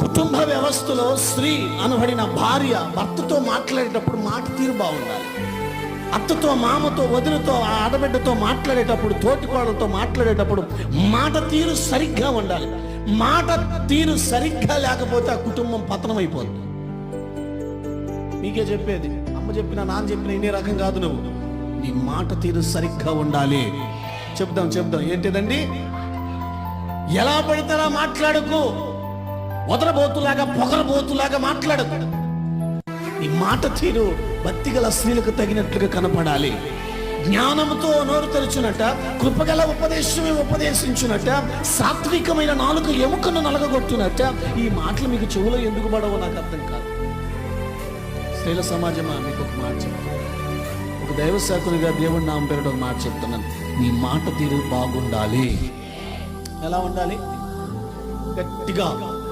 కుటుంబ వ్యవస్థలో స్త్రీ అనబడిన భార్య భర్తతో మాట్లాడేటప్పుడు మాట తీరు బాగుండాలి. అత్తతో మామతో వదినతో ఆ ఆడబిడ్డతో మాట్లాడేటప్పుడు తోటికోడలతో మాట్లాడేటప్పుడు మాట తీరు సరిగ్గా ఉండాలి. మాట తీరు సరిగ్గా లేకపోతే ఆ కుటుంబం పతనమైపోతుంది మీకే చెప్పేది అమ్మ చెప్పిన నాన్న చెప్పిన ఇన్ని రకం కాదు నువ్వు. నీ మాట తీరు సరిగ్గా ఉండాలి. చెప్దాం చెప్దాం. ఏంటిదండి? ఎలా పడితే అలా మాట్లాడకు. వదలబోతులాగా పొగరబోతులాగా మాట్లాడకు. నీ మాట తీరు భక్తిగల స్త్రీలకు తగినట్లుగా కనపడాలి. జ్ఞానముతో నోరు తెరుచునట కృపగల ఉపదేశమే ఉపదేశించునట సాత్వికమైన నాలుగు ఎముకను నలగగొట్టునట ఈ మాటలు మీకు చెవులో ఎందుకు పడవో నాకు అర్థం కాదు. స్త్రీల సమాజమా? మీకు ఒక మాట చెప్తాను. ఒక దైవ శాఖలుగా దేవుడి నామం పేరిట ఒక మాట చెప్తున్నాను. నీ మాట తీరు బాగుండాలి. ఎలా ఉండాలి? గట్టిగా.